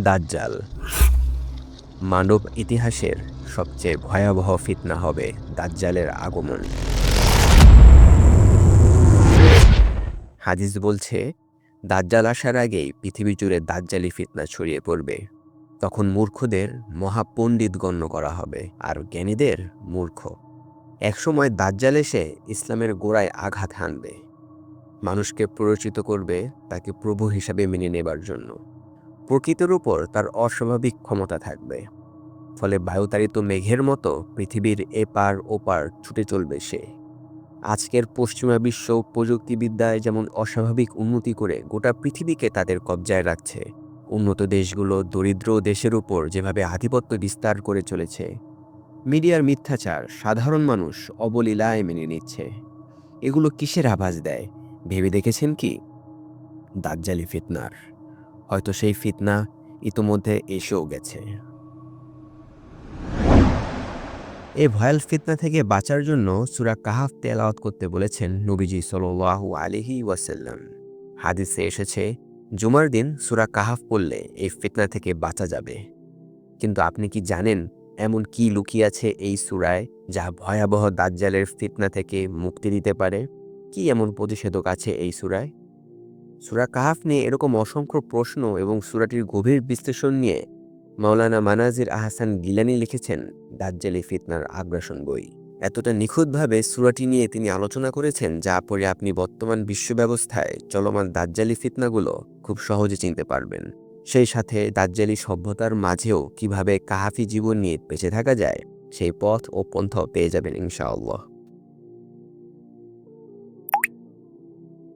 দাজ্জাল। মানব ইতিহাসের সবচেয়ে ভয়াবহ ফিতনা হবে দাজ্জালের আগমন। হাদিস বলছে, দাজ্জাল আসার আগেই পৃথিবী জুড়ে দাজ্জালি ফিতনা ছড়িয়ে পড়বে। তখন মূর্খদের মহাপণ্ডিত গণ্য করা হবে, আর জ্ঞানীদের মূর্খ। একসময় দাজ্জাল এসে ইসলামের গোড়ায় আঘাত হানবে। মানুষকে প্ররোচিত করবে তাকে প্রভু হিসাবে মেনে নেবার জন্য। প্রকৃতির উপর তার অস্বাভাবিক ক্ষমতা থাকবে। ফলে বায়ুতাড়িত মেঘের মতো পৃথিবীর এপার ওপার ছুটে চলবে সে। আজকের পশ্চিমা বিশ্ব প্রযুক্তিবিদ্যায় যেমন অস্বাভাবিক উন্নতি করে গোটা পৃথিবীকে তাদের কবজায় রাখছে, উন্নত দেশগুলো দরিদ্র দেশের উপর যেভাবে আধিপত্য বিস্তার করে চলেছে, মিডিয়ার মিথ্যাচার সাধারণ মানুষ অবলীলায় মেনে নিচ্ছে। এগুলো কিসের আভাস দেয়? ভেবে দেখেছেন কি? দাজ্জালি ফিতনার। হয়তো সেই ফিতনা ইতোমধ্যে এসেও গেছে। এই ভয়াল ফিতনা থেকে বাঁচার জন্য সুরা কাহাফ তেলাওয়াত করতে বলেছেন নবীজি সাল্লাল্লাহু আলিহি ওয়াসাল্লাম। হাদিসে এসেছে, জুমার দিন সুরা কাহাফ পড়লে এই ফিতনা থেকে বাঁচা যাবে। কিন্তু আপনি কি জানেন এমন কি লুকিয়ে আছে এই সুরায় যা ভয়াবহ দাজ্জালের ফিতনা থেকে মুক্তি দিতে পারে? কি এমন প্রতিষেধক আছে এই সুরায়? সুরা কাহাফ নিয়ে এরকম অসংখ্য প্রশ্ন এবং সুরাটির গভীর বিশ্লেষণ নিয়ে মাওলানা মানাজির আহসান গিলানি লিখেছেন দাজ্জালি ফিতনার আগ্রাসন বই। এতটা নিখুঁতভাবে সুরাটি নিয়ে তিনি আলোচনা করেছেন যা পড়ে আপনি বর্তমান বিশ্ব ব্যবস্থায় চলমান দাজ্জালি ফিতনাগুলো খুব সহজে চিনতে পারবেন। সেই সাথে দাজ্জালি সভ্যতার মাঝেও কীভাবে কাহাফি জীবন নিয়ে বেঁচে থাকা যায়, সেই পথ ও পন্থা পেয়ে যাবেন ইনশাআল্লাহ।